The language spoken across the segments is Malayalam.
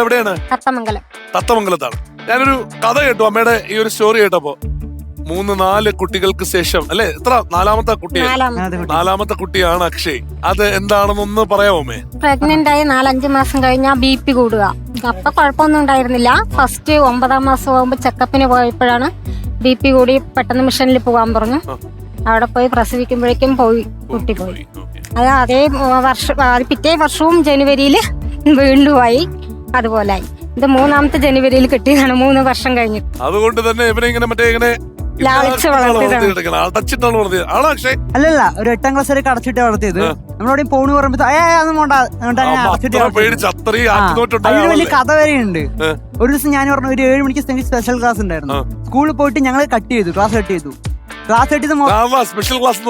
എവിടെയാണ്? തത്തമംഗലം. തത്തമംഗലത്താണ്. ഞാനൊരു കഥ കേട്ടു. അമ്മയുടെ ഈ ഒരു സ്റ്റോറി കേട്ടപ്പോ മൂന്ന് നാല് കുട്ടികൾക്ക് ശേഷം അല്ലെ? എത്ര? നാലാമത്തെ കുട്ടി. നാലാമത്തെ കുട്ടിയാണ് അക്ഷയ്. അത് എന്താണെന്നൊന്ന് പറയാമോ അമ്മേ പ്രഗ്നന്റ് ആയി നാലഞ്ച് മാസം കഴിഞ്ഞാൽ ബി പി കൂടുക. അപ്പൊ കുഴപ്പമൊന്നും ഉണ്ടായിരുന്നില്ല. ഫസ്റ്റ് ഒമ്പതാം മാസം ആകുമ്പോൾ ചെക്കപ്പിന് പോയപ്പോഴാണ് ബി പി കൂടി പെട്ടെന്ന് മിഷനിൽ പോകാൻ പറഞ്ഞു. അവിടെ പോയി പ്രസവിക്കുമ്പോഴേക്കും പോയി കുട്ടി പോയി. അത് അതേ വർഷം പിറ്റേ വർഷവും ജനുവരിയിൽ വീണ്ടും ആയി. അതുപോലെ ആയി ഇത് മൂന്നാമത്തെ ജനുവരിയിൽ കിട്ടിയതാണ്. മൂന്ന് വർഷം കഴിഞ്ഞ് അതുകൊണ്ട് തന്നെ ഇവനെ ഇങ്ങനെ മറ്റേ ഇങ്ങനെ ലാളിച്ച് വളർത്തിയതാണ്. അടച്ചിട്ടാണ് വളർത്തിയത്. അല്ലല്ല ഒരു എട്ടാം ക്ലാസ് വരെ അടച്ചിട്ട് വളർത്തിയത്. നമ്മളോട് പോണു പറയുമ്പോ വലിയ കഥ വരെയുണ്ട്. ഉണ്ട് ഒരു ദിവസം ഞാൻ പറഞ്ഞു ഒരു ഏഴ് മണിക്ക് സ്പെഷ്യൽ ക്ലാസ് ഉണ്ടായിരുന്നു. സ്കൂളിൽ പോയിട്ട് ഞങ്ങൾ കട്ട് ചെയ്തു ക്ലാസ് കട്ട് ചെയ്തു. ക്ലാസ് കട്ട് ചെയ്ത് മൊ- ആ സ്പെഷ്യൽ ക്ലാസ്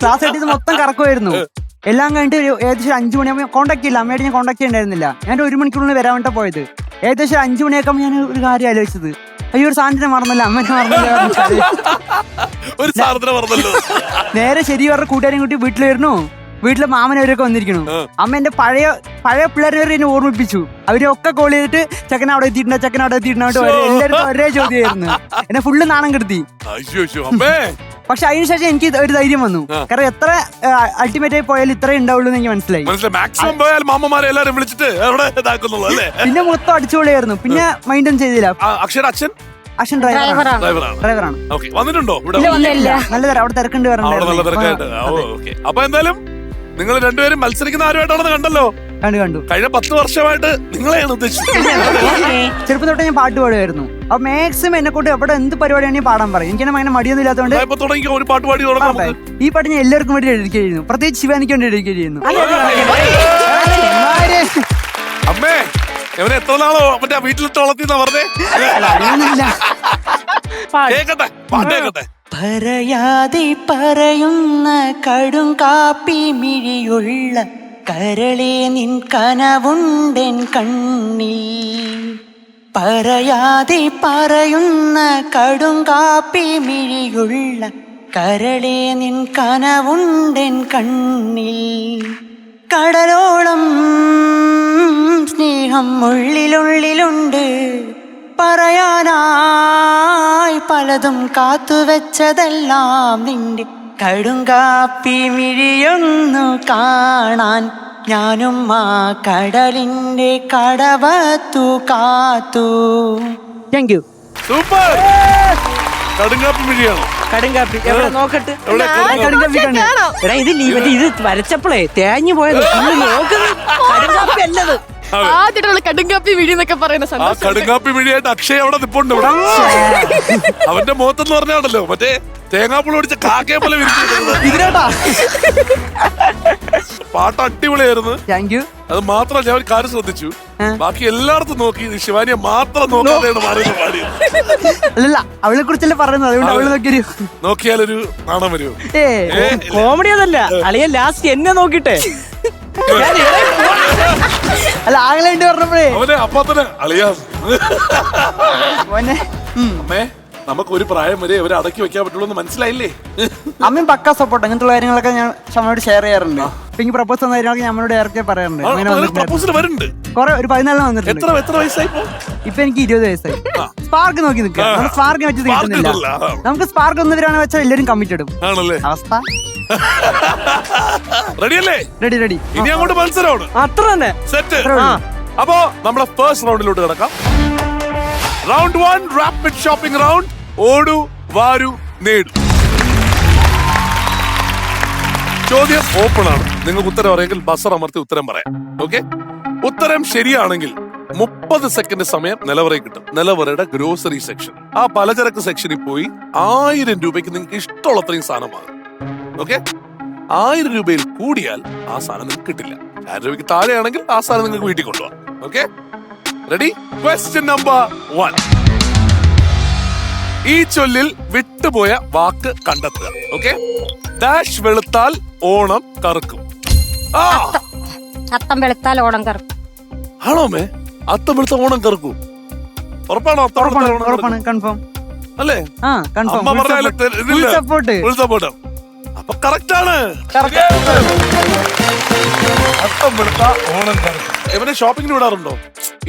ക്ലാസ് കട്ട് ചെയ്ത് മൊത്തം കറക്കുമായിരുന്നു. എല്ലാം കഴിഞ്ഞിട്ട് ഒരു ഏകദേശം അഞ്ചു മണിയാകുമ്പോൾ കോൺടാക്ട് ചെയ്യില്ല. അമ്മയായിട്ട് ഞാൻ കോൺടാക്ട് ചെയ്യണ്ടായിരുന്നില്ല. ഞാൻ ഒരു മണിക്കൂറിന് വരാൻ വേണ്ടി പോയത്. ഏകദേശം അഞ്ച് അഞ്ചു മണിയൊക്കെ ഞാൻ ഒരു കാര്യം ആലോചിച്ചത്. അയ്യോ ഒരു സാധനത്തിനെ മറന്നല്ല. അമ്മനെ മറന്നല്ലോ സാധനം നേരെ ശരി പറഞ്ഞ കൂട്ടുകാരും കൂട്ടി വീട്ടിൽ വരുന്നു. വീട്ടിലെ മാമനവരൊക്കെ വന്നിരിക്കണു അമ്മ എന്റെ പഴയ പഴയ പിള്ളേരെ വരെ എന്നെ ഓർമ്മിപ്പിച്ചു. ഒക്കെ കോൾ ചെയ്തിട്ട് ചെക്കൻ അവിടെ എത്തിയിട്ടുണ്ടോ ചെക്കൻ അവിടെ എത്തിയിട്ടുണ്ടോ എല്ലാവരും ഒരേ ചോദ്യമായിരുന്നു. എന്നെ ഫുള്ള് നാണം കെടുത്തി. പക്ഷെ അതിനുശേഷം എനിക്ക് ഒരു ധൈര്യം വന്നു. കാരണം എത്ര അൾട്ടിമേറ്റ് ആയി പോയാലും ഇത്രേ ഉണ്ടാവുള്ളൂ എന്ന് എനിക്ക് മനസ്സിലായി. മാക്സിമം പോയാൽ മാമ്മമാരെ എല്ലാരും വിളിച്ചിട്ട് എവിടെ ഇതാക്കുന്നുള്ളൂ അല്ലേ? പിന്നെ മൊത്തം അടിച്ചുപൊളിയായിരുന്നു. പിന്നെ മൈൻഡും ചെയ്തില്ല. അക്ഷര അച്ഛൻ? അച്ഛൻ ഡ്രൈവറാണ് ഡ്രൈവറാണ് വന്നിട്ടുണ്ടോ. നല്ല തരം അവിടെ തിരക്കുണ്ട് അവിടെ അപ്പൊ എന്തായാലും നിങ്ങൾ രണ്ടുപേരും മത്സരിക്കുന്ന ആരുമായിട്ടാണെന്ന് കണ്ടല്ലോ. കണ്ടു കണ്ടു. കഴിഞ്ഞ പത്ത് വർഷമായിട്ട് നിങ്ങളെയാണ് ഉദ്ദേശിച്ചത്. ചെറുപ്പം തൊട്ട് ഞാൻ പാട്ട് പാടുമായിരുന്നു. അപ്പൊ മാക്സിമം എന്നെ കൊണ്ട് എവിടെ എന്ത് പരിപാടിയാണെങ്കിൽ പാടാൻ പറയും. എനിക്ക് അങ്ങനെ മടിയൊന്നും ഇല്ലാത്തതുകൊണ്ട് ഒരു പാട്ട് പാടി തുടങ്ങാം ഈ പാട്ട് ഞാൻ എല്ലാവർക്കും വേണ്ടി ഡെഡിക്കേറ്റ് ചെയ്യുന്നു പ്രത്യേകിച്ച് ശിവാനിക്ക് വേണ്ടി ഡെഡിക്കേറ്റ് ചെയ്യുന്നു അമ്മേ ഇവനെ എത്ര നാളോ മറ്റേ വീട്ടിലിട്ട് വളർത്തിന്നാ പറഞ്ഞേ. കേക്കട്ടെ പാട്ട് കേക്കട്ടെ. പറയാതെ പറയുന്ന കടും കാപ്പി മിഴിയുള്ള കരളെ നിൻ കനവുണ്ടൻ കണ്ണിൽ. പറയാതെ പറയുന്ന കടും കാപ്പി മിഴിയുള്ള കരളെ നിൻ കനവുണ്ടൻ കണ്ണിൽ. കടലോളം സ്നേഹം ഉള്ളിലുള്ളിലുണ്ട്. പറയാനായി പലതും കാത്തുവെച്ചതെല്ലാം നിന്റെ കടുങ്കാപ്പി മിഴിയൊന്നു കാണാൻ ഞാനും ആ കടലിന്റെ കടവത്തു കാത്തു. താങ്ക് യു സൂപ്പർ കടുങ്കാപ്പി മിഴിയാണ്. കടുങ്കാപ്പി എവിടെ നോക്കട്ടെ? എവിടെ കടുങ്കാപ്പി? കടുങ്കാപ്പി കണ്ടു. എടാ ഇത് ഇത് വരച്ചപ്പോഴേ തേഞ്ഞു പോയത്. നോക്കുന്നു നോക്കുന്നത് കടുങ്കാപ്പി അല്ലത്. ആദ്യമായിട്ടുള്ള കടുങ്കാപ്പി വിഴി എന്നൊക്കെ പറയുന്ന ആ സന്തോഷം. കടുങ്കാപ്പി വിഴിയായിട്ട് അക്ഷയ് അവിടെ നിപ്പുണ്ട് ഇവിടെ? അവന്റെ മുഖത്തെന്ന് പറഞ്ഞാണല്ലോ മറ്റേ തേങ്ങാപ്പുള പിടിച്ച കാക്കയെ പോലെ വിരിച്ചിരിക്കുന്നത് ഇതിനേട്ടാ. പാട്ട് അടിപൊളിയായിരുന്നു. താങ്ക് യു അത് മാത്രം ഞാൻ ഒരു കാര്യം ശ്രദ്ധിച്ചു. ബാക്കി എല്ലായിടത്തും നോക്കി ഈ ശിവാനിയെ മാത്രം നോക്കാതെയാണ് മാറിയത് പാടിയത് അല്ലല്ല അവളെ കുറിച്ചല്ലേ പറയുന്നത്? അതുകൊണ്ട് അവൾ നോക്കിയൊരു നോക്കിയാലൊരു നാണം വരുമോ? ഏ കോമഡി അതല്ല. അളിയ ലാസ്റ്റ് എന്നെ നോക്കിട്ടെ അല്ല ആംഗ്ലണ്ട് പറഞ്ഞപ്പോഴേ. അവനെ അപ്പൊ തന്നെ അളിയാ. മോനെ അമ്മേ നമുക്ക് ഒരു പ്രായം വരെ ഇവരെ അടക്കി വെക്കാൻ പറ്റുള്ളൂ എന്ന് മനസ്സിലായില്ലേ? അമ്മയും പക്ക സപ്പോർട്ട് അങ്ങനത്തെ കാര്യങ്ങളൊക്കെ ഞാൻ ഷമ്മയോട് ഷെയർ ചെയ്യാറുണ്ട്. എനിക്ക് പ്രപ്പോസ് തന്ന കാര്യങ്ങളൊക്കെ ഞമ്മളോട് ഡയറക്റ്റ് പറയാറുണ്ട്. പ്രപ്പോസൽ വരുന്നുണ്ട്. കുറെ ഒരു പതിനാലിന് വന്നിട്ടുണ്ട്. എത്ര എത്ര വയസ്സായി ഇപ്പൊ? ഇപ്പൊ എനിക്ക് ഇരുപത് വയസ്സായി. സ്പാർക്ക് നോക്കി നിൽക്കുക. നമ്മൾ സ്പാർക്ക് വെച്ച് Spark കിട്ടുന്നില്ല. അതാണ്. നമുക്ക് സ്പാർക്ക് ഒന്നവരാണ് വെച്ചാൽ എല്ലാവരും കമ്മിറ്റ് ആണല്ലേ? അവസ്ഥ? റെഡിയല്ലേ റെഡി റെഡി ഇനി അങ്ങോട്ട് മത്സരമാണ് അത്ര തന്നെ. സെറ്റ് അത്രേ ഉള്ളൂ. അപ്പോ നമ്മുടെ ഫസ്റ്റ് റൗണ്ടിലോട്ട് കിടക്കാം. Round one rapid shopping round ഓടു വാരു നേടു. ചോദ്യം ഓപ്പൺ ആണ്. നിങ്ങൾക്ക് ഉത്തരം അറിയെങ്കിൽ ബസർ അമർത്തി ഉത്തരം പറയാം. ഓക്കെ ഉത്തരം ശരിയാണെങ്കിൽ മുപ്പത് സെക്കൻഡ് സമയം നിലവറയിൽ കിട്ടും. നിലവറയുടെ ഗ്രോസറി സെക്ഷൻ ആ പലചരക്ക് സെക്ഷനിൽ പോയി ആയിരം രൂപയ്ക്ക് നിങ്ങൾക്ക് ഇഷ്ടമുള്ള അത്രയും സാധനം വാങ്ങും. ഓക്കെ ആയിരം രൂപയിൽ കൂടിയാൽ ആ സാധനം നിങ്ങൾക്ക് കിട്ടില്ല. ആയിരം രൂപയ്ക്ക് താഴെയാണെങ്കിൽ ആ സാധനം നിങ്ങൾക്ക് വീട്ടിൽ കൊണ്ടുപോകാം. Okay ready question number one ഈ ചൊല്ലിൽ വിട്ടുപോയ വാക്ക് കണ്ടെത്തുക. ഓക്കെ ഡാഷ് വെളുത്താൽ ഓണം കറുക്കും. ആ! അത്തം വെളുത്താൽ ഓണം കറക്കും. ആണോ മേ അത്തം വെളുത്ത ഓണം കറക്കും. ഉറപ്പാണോ അത്തം വെളുത്ത ഉറപ്പാണ് ഓണം ഉറപ്പാണ് കറുക്കും? കൺഫേം അല്ലേ? ആ കൺഫേം അമ്മ പറഞ്ഞാലും തെ- ഇതില്ല. സപ്പോർട്ട് ഫുൾ സപ്പോർട്ട് അപ്പൊ കറക്റ്റ് ആണ്. അത്തം വെളുത്ത ഓണം കറക്കും ഇവനെ ഷോപ്പിങ്ങിന് വിടാറുണ്ടോ?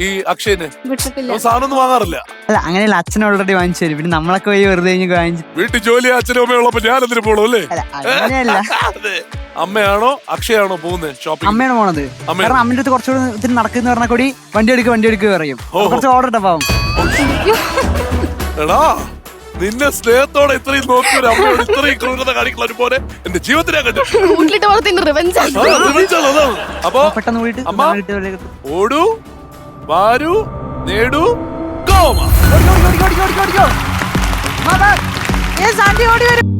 ഈ അക്ഷയന്. വിട്ടിട്ടില്ല. സാധനം ഒന്നും വാങ്ങാറില്ല. അല്ല അങ്ങനെയല്ല അച്ഛൻ ഓൾറെഡി വാങ്ങിച്ചു തരും. പിന്നെ നമ്മളൊക്കെ വഴി വെറുതെ വാങ്ങിച്ചു വീട്ടിൽ ജോലി അച്ഛനും അമ്മയും ഉള്ളപ്പോ ഞാൻ എന്തിനു പോണു അല്ലേ? അല്ല അങ്ങനെയല്ല. അമ്മയാണോ അക്ഷയാണോ പോകുന്നത് ഷോപ്പിംഗ് അമ്മയാണ് പോണത്? അമ്മയാണ്. കാരണം അമ്മന്റെ അടുത്ത് കുറച്ചുകൂടി ഇതിന് നടക്കുന്ന പറഞ്ഞ കൂടി വണ്ടി എടുക്കുക വണ്ടി എടുക്കുക പറയും. കുറച്ച് ഓർഡർ ഇട്ടാ പാവം. എടാ നിന്നെ സ്നേഹത്തോടെ ഇത്രയും നോക്കി ഒരു അമ്മയോട് ഇത്രയും ക്രൂരത കാണിക്കുന്ന ഒരു പോലെ എന്റെ ജീവിതത്തിൽ ഞാൻ കണ്ടു. അപ്പൊ പെട്ടെന്ന് ഓടൂ. വാരൂ നേടു കോമ. ഓടി ഓടി ഓടി ഓടി ഓടി ഓടി ഓടി ഓടി ഓടി ഓടി വരും.